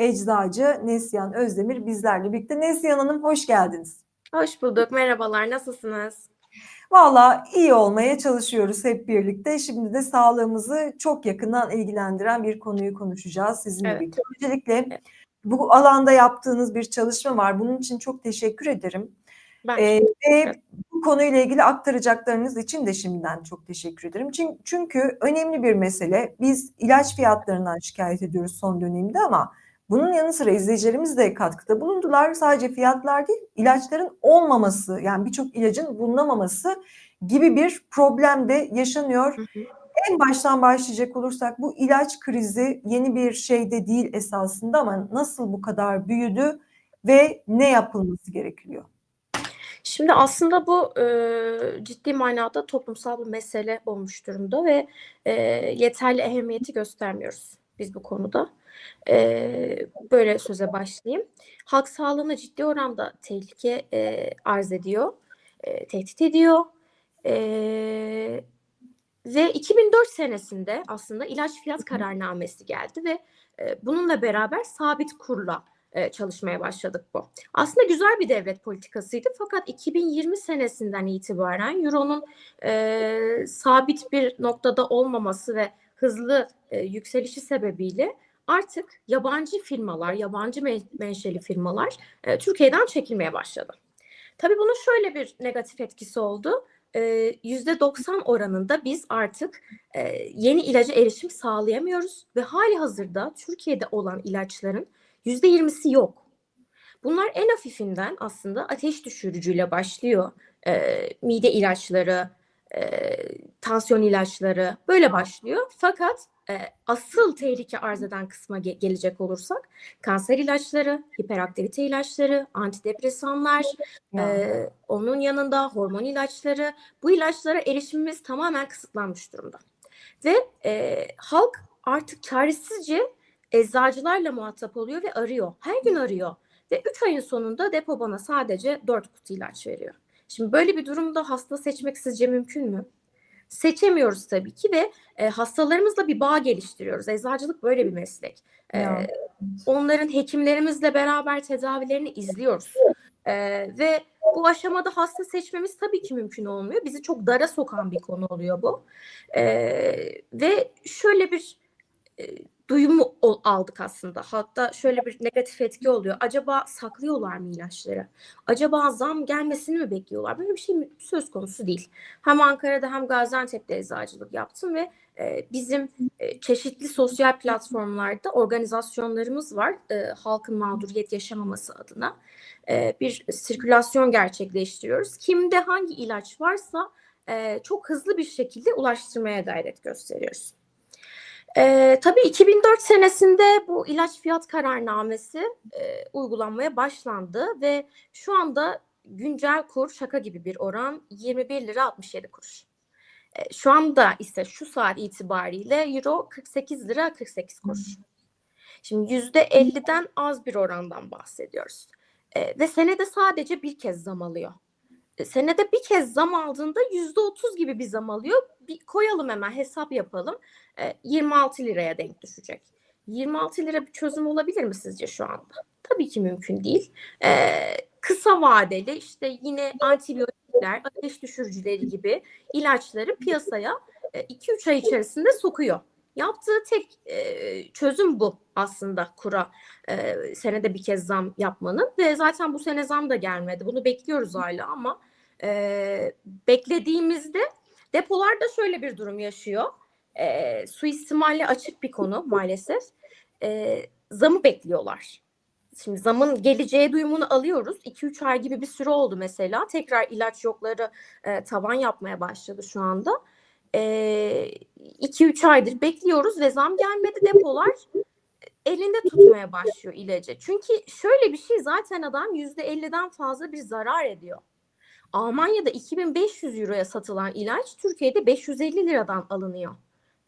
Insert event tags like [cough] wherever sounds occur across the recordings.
eczacı Neslihan Özdemir bizlerle birlikte. Neslihan Hanım hoş geldiniz. Hoş bulduk. Merhabalar. Nasılsınız? Valla iyi olmaya çalışıyoruz hep birlikte. Şimdi de sağlığımızı çok yakından ilgilendiren bir konuyu konuşacağız sizinle Evet. birlikte. Öncelikle Evet. bu alanda yaptığınız bir çalışma var. Bunun için çok teşekkür ederim. Ben Ee, ve bu konuyla ilgili aktaracaklarınız için de şimdiden çok teşekkür ederim. Çünkü, çünkü önemli bir mesele. Biz ilaç fiyatlarından şikayet ediyoruz son dönemde ama bunun yanı sıra izleyicilerimiz de katkıda bulundular. Sadece fiyatlar değil, ilaçların olmaması, yani birçok ilacın bulunamaması gibi bir problem de yaşanıyor. Hı hı. En baştan başlayacak olursak bu ilaç krizi yeni bir şey de değil esasında ama nasıl bu kadar büyüdü ve ne yapılması gerekiyor? Şimdi aslında bu e, ciddi manada toplumsal bir mesele olmuş durumda ve e, yeterli ehemmiyeti göstermiyoruz biz bu konuda. E, böyle söze başlayayım. Halk sağlığına ciddi oranda tehlike e, arz ediyor, e, tehdit ediyor. E, ve 2004 senesinde aslında ilaç fiyat kararnamesi geldi ve e, bununla beraber sabit kurla e, çalışmaya başladık bu. Aslında güzel bir devlet politikasıydı fakat 2020 senesinden itibaren Euro'nun e, sabit bir noktada olmaması ve hızlı e, yükselişi sebebiyle artık yabancı firmalar, yabancı men- menşeli firmalar e, Türkiye'den çekilmeye başladı. Tabii bunun şöyle bir negatif etkisi oldu. E, %90 oranında biz artık e, yeni ilaca erişim sağlayamıyoruz ve hali hazırda Türkiye'de olan ilaçların %20'si yok. Bunlar en hafifinden aslında ateş düşürücüyle başlıyor. Ee, mide ilaçları, e, tansiyon ilaçları böyle başlıyor. Fakat e, asıl tehlike arz eden kısma ge- gelecek olursak kanser ilaçları, hiperaktivite ilaçları, antidepresanlar, Yani. e, onun yanında hormon ilaçları bu ilaçlara erişimimiz tamamen kısıtlanmış durumda. Ve e, halk artık çaresizce eczacılarla muhatap oluyor ve arıyor. Her gün arıyor. Ve 3 ayın sonunda depo bana sadece 4 kutu ilaç veriyor. Şimdi böyle bir durumda hasta seçmek sizce mümkün mü? Seçemiyoruz tabii ki ve e, hastalarımızla bir bağ geliştiriyoruz. Eczacılık böyle bir meslek. E, Ya. onların hekimlerimizle beraber tedavilerini izliyoruz. E, ve bu aşamada hasta seçmemiz tabii ki mümkün olmuyor. Bizi çok dara sokan bir konu oluyor bu. E, ve şöyle bir e, duyumu aldık aslında. Hatta şöyle bir negatif etki oluyor. Acaba saklıyorlar mı ilaçları? Acaba zam gelmesini mi bekliyorlar? Böyle bir şey söz konusu değil. Hem Ankara'da hem Gaziantep'te eczacılık yaptım ve e, bizim e, çeşitli sosyal platformlarda organizasyonlarımız var. E, halkın mağduriyet yaşamaması adına bir sirkülasyon gerçekleştiriyoruz. Kimde hangi ilaç varsa çok hızlı bir şekilde ulaştırmaya gayret gösteriyoruz. Ee, tabii 2004 senesinde bu ilaç fiyat kararnamesi e, uygulanmaya başlandı ve şu anda güncel kur şaka gibi bir oran 21 lira 67 kuruş. E, şu anda ise şu saat itibariyle euro 48 lira 48 kuruş. Şimdi %50'den az bir orandan bahsediyoruz. E, ve senede sadece bir kez zam alıyor. E, senede bir kez zam aldığında %30 gibi bir zam alıyor. Bir koyalım hemen hesap yapalım. E, 26 liraya denk düşecek. 26 lira bir çözüm olabilir mi sizce şu anda? Tabii ki mümkün değil. E, kısa vadeli işte yine antibiyotikler, ateş düşürücüleri gibi ilaçları piyasaya 2-3 ay içerisinde sokuyor. Yaptığı tek e, çözüm bu aslında kura e, senede bir kez zam yapmanın ve zaten bu sene zam da gelmedi. Bunu bekliyoruz hala ama e, beklediğimizde depolarda şöyle bir durum yaşıyor. E, suistimalle açık bir konu maalesef. E, zamı bekliyorlar. Şimdi zamın geleceği duyumunu alıyoruz. 2-3 ay gibi bir süre oldu mesela. Tekrar ilaç yokları e, tavan yapmaya başladı şu anda. 2-3 aydır bekliyoruz ve zam gelmedi depolar elinde tutmaya başlıyor ilacı. Çünkü şöyle bir şey zaten adam %50'den fazla bir zarar ediyor. Almanya'da 2500 euroya satılan ilaç Türkiye'de 550 liradan alınıyor.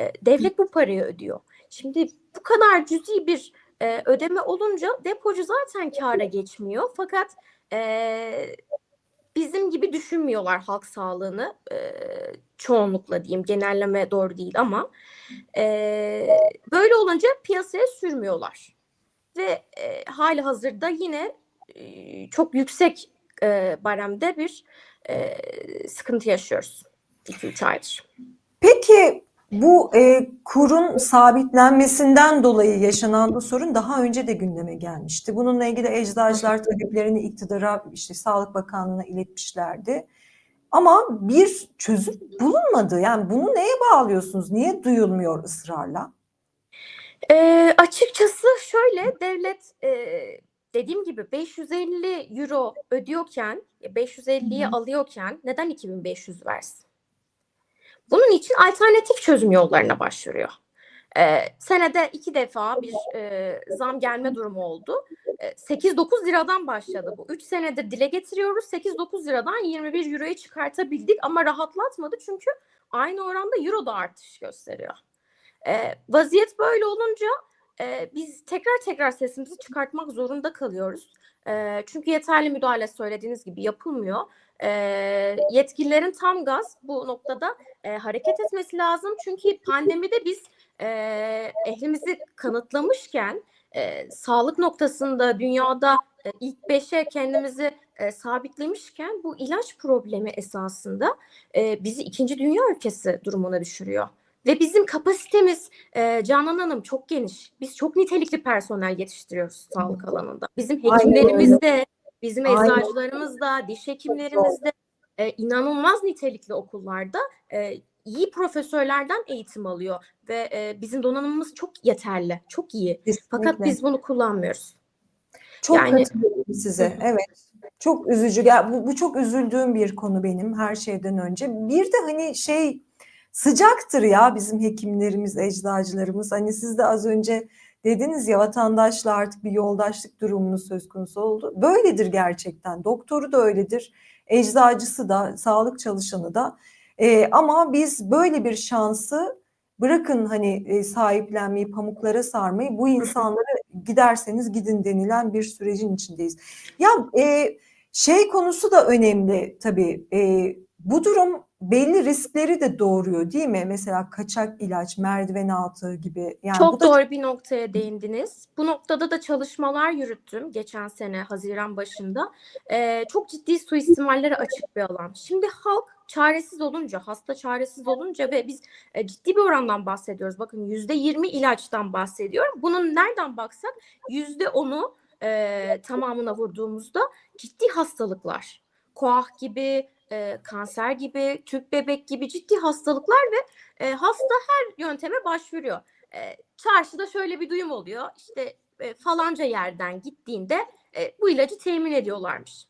E, devlet bu parayı ödüyor. Şimdi bu kadar cüzi bir e, ödeme olunca depocu zaten kâra geçmiyor. Fakat e, bizim gibi düşünmüyorlar halk sağlığını çoğunlukla diyeyim genelleme doğru değil ama böyle olunca piyasaya sürmüyorlar ve e, hali hazırda yine çok yüksek e, baremde bir e, sıkıntı yaşıyoruz 2-3 aydır. Peki bu e, kurun sabitlenmesinden dolayı yaşanan bu sorun daha önce de gündeme gelmişti. Bununla ilgili eczacılar taleplerini iktidara, işte Sağlık Bakanlığı'na iletmişlerdi. Ama bir çözüm bulunmadı. Yani bunu neye bağlıyorsunuz? Niye duyulmuyor ısrarla? E, açıkçası şöyle devlet e, dediğim gibi 550 euro ödüyorken 550'yi Hı hı. alıyorken neden 2500 versin? Bunun için alternatif çözüm yollarına başvuruyor. Ee, senede iki defa bir e, zam gelme durumu oldu. E, 8-9 liradan başladı bu. 3 senedir dile getiriyoruz. 8-9 liradan 21 euroya çıkartabildik ama rahatlatmadı çünkü aynı oranda euro da artış gösteriyor. E, vaziyet böyle olunca e, biz tekrar tekrar sesimizi çıkartmak zorunda kalıyoruz. E, çünkü yeterli müdahale söylediğiniz gibi yapılmıyor. E, yetkililerin tam gaz bu noktada e, hareket etmesi lazım. Çünkü pandemide biz e, ehlimizi kanıtlamışken e, sağlık noktasında dünyada e, ilk beşe kendimizi e, sabitlemişken bu ilaç problemi esasında e, bizi ikinci dünya ülkesi durumuna düşürüyor. Ve bizim kapasitemiz e, Canan Hanım çok geniş. Biz çok nitelikli personel yetiştiriyoruz sağlık alanında. Bizim hekimlerimiz de, bizim eczacılarımız da, diş hekimlerimiz de e, inanılmaz nitelikli okullarda e, iyi profesörlerden eğitim alıyor ve e, bizim donanımımız çok yeterli, çok iyi. Fakat Kesinlikle. biz bunu kullanmıyoruz. Çok Yani- katılıyorum size. Evet. Çok üzücü. Ya bu, bu çok üzüldüğüm bir konu benim her şeyden önce. Bir de hani şey sıcaktır ya bizim hekimlerimiz, eczacılarımız. Hani siz de az önce dediniz ya vatandaşla artık bir yoldaşlık durumunuz söz konusu oldu. Böyledir gerçekten. Doktoru da öyledir. Eczacısı da, sağlık çalışanı da. Ee, ama biz böyle bir şansı bırakın hani e, sahiplenmeyi, pamuklara sarmayı bu insanları giderseniz gidin denilen bir sürecin içindeyiz. Ya e, şey konusu da önemli tabii. E, bu durum belli riskleri de doğuruyor değil mi? Mesela kaçak ilaç, merdiven altı gibi. Yani bu Çok da doğru bir noktaya değindiniz. Bu noktada da çalışmalar yürüttüm geçen sene Haziran başında. Ee, çok ciddi suistimallere açık bir alan. Şimdi halk çaresiz olunca, hasta çaresiz olunca ve biz e, ciddi bir orandan bahsediyoruz. Bakın yüzde yirmi ilaçtan bahsediyorum. Bunun nereden baksak yüzde onu e, tamamına vurduğumuzda ciddi hastalıklar. Koah gibi, e, kanser gibi, tüp bebek gibi ciddi hastalıklar ve e, hasta her yönteme başvuruyor. E, çarşıda şöyle bir duyum oluyor. İşte e, falanca yerden gittiğinde e, bu ilacı temin ediyorlarmış.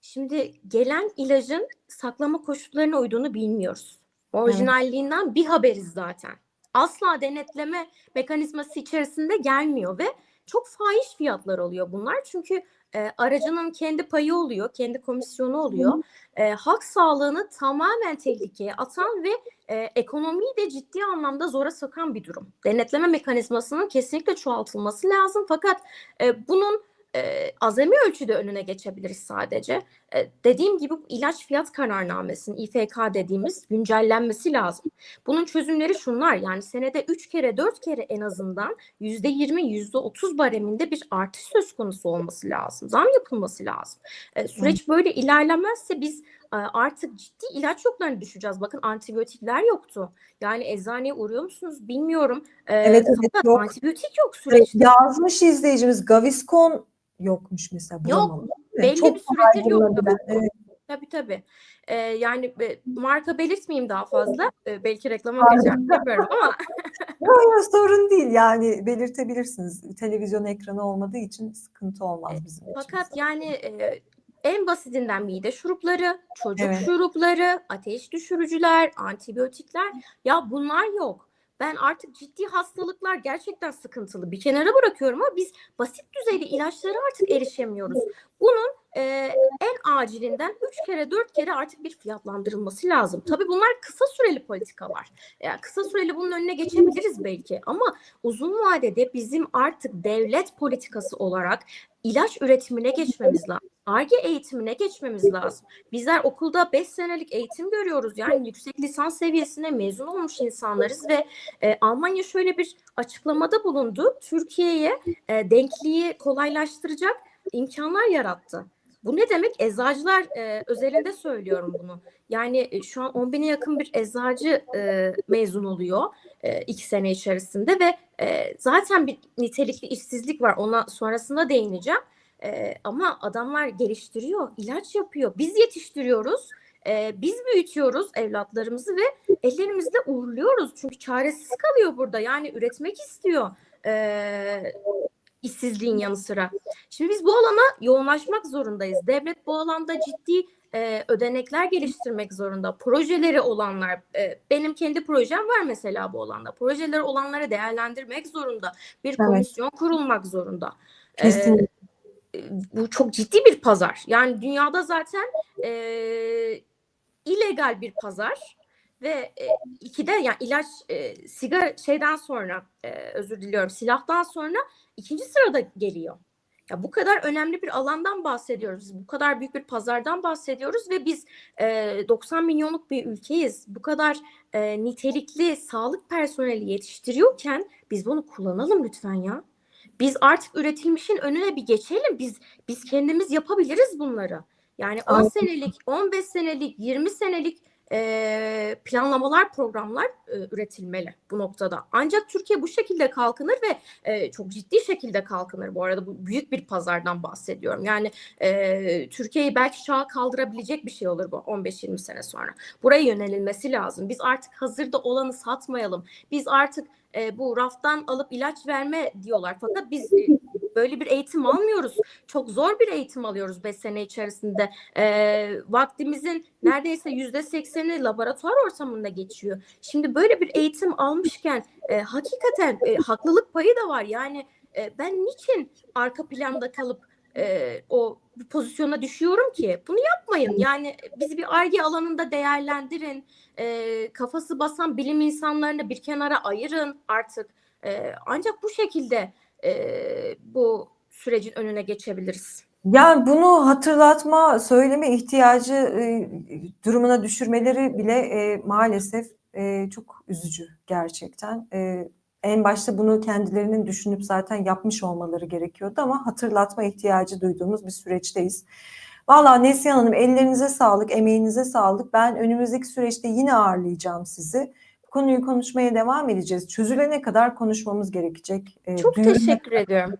Şimdi gelen ilacın saklama koşullarına uyduğunu bilmiyoruz. Orijinalliğinden bir haberiz zaten. Asla denetleme mekanizması içerisinde gelmiyor ve çok fahiş fiyatlar oluyor bunlar. Çünkü e, aracının kendi payı oluyor, kendi komisyonu oluyor. E, halk sağlığını tamamen tehlikeye atan ve e, ekonomiyi de ciddi anlamda zora sokan bir durum. Denetleme mekanizmasının kesinlikle çoğaltılması lazım. Fakat e, bunun e, azami ölçüde önüne geçebiliriz sadece. E, dediğim gibi ilaç fiyat kararnamesinin İFK dediğimiz güncellenmesi lazım. Bunun çözümleri şunlar yani senede 3 kere 4 kere en azından %20 %30 bareminde bir artış söz konusu olması lazım. Zam yapılması lazım. E, süreç böyle ilerlemezse biz e, artık ciddi ilaç yoklarına düşeceğiz. Bakın antibiyotikler yoktu. Yani eczaneye uğruyor musunuz bilmiyorum. Evet, evet, yok. antibiyotik yok süreçte. yazmış izleyicimiz Gaviscon yokmuş mesela. Yok, bulamadım. Evet, belli çok bir süredir yok. Evet. Tabii tabii. Ee, yani e, marka belirtmeyeyim daha fazla. Ee, belki reklama gireceğim bilmiyorum ama [laughs] Yok yok sorun değil yani belirtebilirsiniz. Televizyon ekranı olmadığı için sıkıntı olmaz bizim için. fakat yani e, en basitinden mide şurupları, çocuk Evet. şurupları, ateş düşürücüler, antibiyotikler ya bunlar yok. Ben artık ciddi hastalıklar gerçekten sıkıntılı bir kenara bırakıyorum ama biz basit düzeyde ilaçlara artık erişemiyoruz. Bunun e, en acilinden üç kere dört kere artık bir fiyatlandırılması lazım. Tabii bunlar kısa süreli politikalar. Yani kısa süreli bunun önüne geçebiliriz belki ama uzun vadede bizim artık devlet politikası olarak ilaç üretimine geçmemiz lazım. ARGE eğitimine geçmemiz lazım. Bizler okulda 5 senelik eğitim görüyoruz. Yani yüksek lisans seviyesine mezun olmuş insanlarız ve e, Almanya şöyle bir açıklamada bulundu. Türkiye'ye e, denkliği kolaylaştıracak imkanlar yarattı. Bu ne demek? Eczacılar e, özelinde söylüyorum bunu. Yani e, şu an 10 bine yakın bir eczacı e, mezun oluyor e, iki sene içerisinde ve e, zaten bir nitelikli işsizlik var. Ona sonrasında değineceğim. E, ama adamlar geliştiriyor, ilaç yapıyor. Biz yetiştiriyoruz, e, biz büyütüyoruz evlatlarımızı ve ellerimizle uğurluyoruz. Çünkü çaresiz kalıyor burada. Yani üretmek istiyor e, işsizliğin yanı sıra. Şimdi biz bu alana yoğunlaşmak zorundayız. Devlet bu alanda ciddi e, ödenekler geliştirmek zorunda. Projeleri olanlar, e, benim kendi projem var mesela bu alanda. Projeleri olanları değerlendirmek zorunda. Bir Evet. komisyon kurulmak zorunda. E, Kesinlikle. bu çok ciddi bir pazar. Yani dünyada zaten e, illegal bir pazar ve e, ikide yani ilaç e, sigara şeyden sonra e, özür diliyorum silahtan sonra ikinci sırada geliyor. Ya bu kadar önemli bir alandan bahsediyoruz. Bu kadar büyük bir pazardan bahsediyoruz ve biz e, 90 milyonluk bir ülkeyiz. Bu kadar e, nitelikli sağlık personeli yetiştiriyorken biz bunu kullanalım lütfen ya. Biz artık üretilmişin önüne bir geçelim. Biz biz kendimiz yapabiliriz bunları. Yani 10 Aynen. senelik, 15 senelik, 20 senelik e, planlamalar, programlar e, üretilmeli bu noktada. Ancak Türkiye bu şekilde kalkınır ve e, çok ciddi şekilde kalkınır. Bu arada bu büyük bir pazardan bahsediyorum. Yani e, Türkiye'yi belki şaha kaldırabilecek bir şey olur bu 15-20 sene sonra. Buraya yönelilmesi lazım. Biz artık hazırda olanı satmayalım. Biz artık e, bu raftan alıp ilaç verme diyorlar. Fakat biz e, böyle bir eğitim almıyoruz. Çok zor bir eğitim alıyoruz 5 sene içerisinde. E, vaktimizin neredeyse yüzde sekseni laboratuvar ortamında geçiyor. Şimdi böyle bir eğitim almışken e, hakikaten e, haklılık payı da var. Yani e, ben niçin arka planda kalıp e, o pozisyona düşüyorum ki? Bunu yapmayın. Yani bizi bir arge alanında değerlendirin. E, kafası basan bilim insanlarını bir kenara ayırın artık. E, ancak bu şekilde e, bu sürecin önüne geçebiliriz. Yani bunu hatırlatma, söyleme ihtiyacı e, durumuna düşürmeleri bile e, maalesef e, çok üzücü gerçekten. E, en başta bunu kendilerinin düşünüp zaten yapmış olmaları gerekiyordu ama hatırlatma ihtiyacı duyduğumuz bir süreçteyiz. Valla Neslihan Hanım ellerinize sağlık, emeğinize sağlık. Ben önümüzdeki süreçte yine ağırlayacağım sizi. Bu konuyu konuşmaya devam edeceğiz. Çözülene kadar konuşmamız gerekecek. E, Çok duyurana teşekkür ediyorum.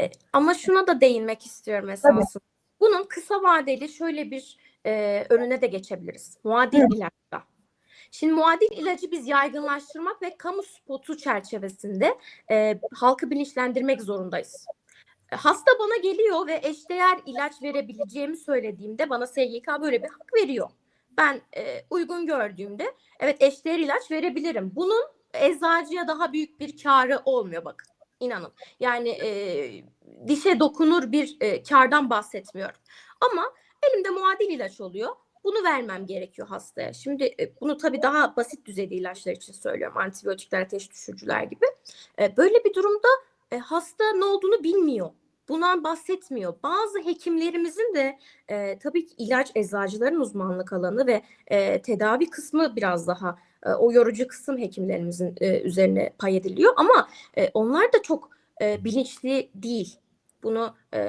E, ama şuna da değinmek istiyorum esasında. Bunun kısa vadeli şöyle bir e, önüne de geçebiliriz. Muadil ilaçta. Şimdi muadil ilacı biz yaygınlaştırmak ve kamu spotu çerçevesinde e, halkı bilinçlendirmek zorundayız. E, Hasta bana geliyor ve eşdeğer ilaç verebileceğimi söylediğimde bana SGK böyle bir hak veriyor. Ben e, uygun gördüğümde evet eşdeğer ilaç verebilirim. Bunun eczacıya daha büyük bir karı olmuyor bakın. İnanın. Yani e, dişe dokunur bir e, kardan bahsetmiyorum. Ama elimde muadil ilaç oluyor. Bunu vermem gerekiyor hastaya. Şimdi e, bunu tabii daha basit düzeyde ilaçlar için söylüyorum. Antibiyotikler, ateş düşürücüler gibi. E, böyle bir durumda e, hasta ne olduğunu bilmiyor. Bundan bahsetmiyor. Bazı hekimlerimizin de e, tabii ki ilaç eczacıların uzmanlık alanı ve tedavi kısmı biraz daha e, o yorucu kısım hekimlerimizin e, üzerine pay ediliyor. Ama e, onlar da çok bilinçli değil. Bunu e,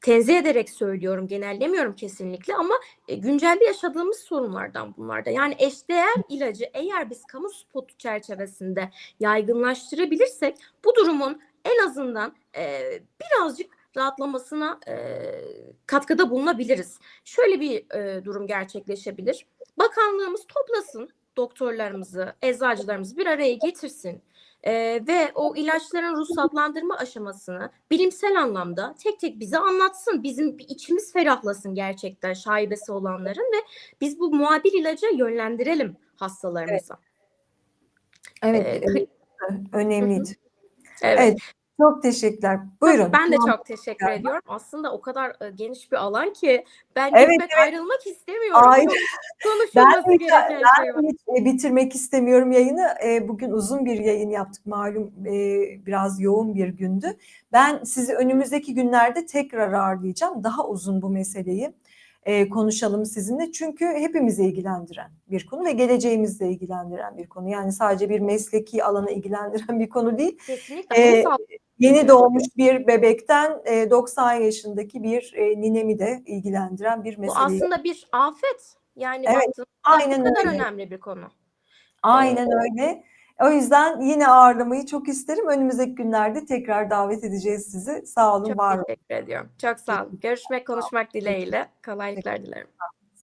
tenzih ederek söylüyorum, genellemiyorum kesinlikle ama güncelde yaşadığımız sorunlardan bunlar da. Yani eşdeğer ilacı eğer biz kamu spotu çerçevesinde yaygınlaştırabilirsek bu durumun en azından birazcık rahatlamasına katkıda bulunabiliriz. Şöyle bir durum gerçekleşebilir. Bakanlığımız toplasın doktorlarımızı, eczacılarımızı bir araya getirsin e, ve o ilaçların ruhsatlandırma aşamasını bilimsel anlamda tek tek bize anlatsın. Bizim içimiz ferahlasın gerçekten şaibesi olanların ve biz bu muadil ilaca yönlendirelim hastalarımıza. Evet, Ee, evet, önemliydi. Evet. Evet. Çok teşekkürler. Buyurun. Ben de Tamam. çok teşekkür ediyorum. Aslında o kadar e, geniş bir alan ki ben Evet, gitmek ayrılmak istemiyorum. Aynen. [laughs] Konuşulması Ben gereken şey var. Hiç e, bitirmek istemiyorum yayını. E, Bugün uzun bir yayın yaptık malum biraz yoğun bir gündü. Ben sizi önümüzdeki günlerde tekrar ağırlayacağım. Daha uzun bu meseleyi konuşalım sizinle. Çünkü hepimizi ilgilendiren bir konu ve geleceğimizle ilgilendiren bir konu. Yani sadece bir mesleki alana ilgilendiren bir konu değil. Kesinlikle. Ee, Yeni doğmuş bir bebekten e, 90 yaşındaki bir e, ninemi de ilgilendiren bir Bu mesele. aslında bir afet. Yani Evet, baktığınızda aynen bu kadar öyle. önemli bir konu. Aynen öyle. O yüzden yine ağırlamayı çok isterim. Önümüzdeki günlerde tekrar davet edeceğiz sizi. Sağ olun, Çok var olun. teşekkür ediyorum. Çok sağ olun. Görüşmek, konuşmak dileğiyle. Kolaylıklar dilerim.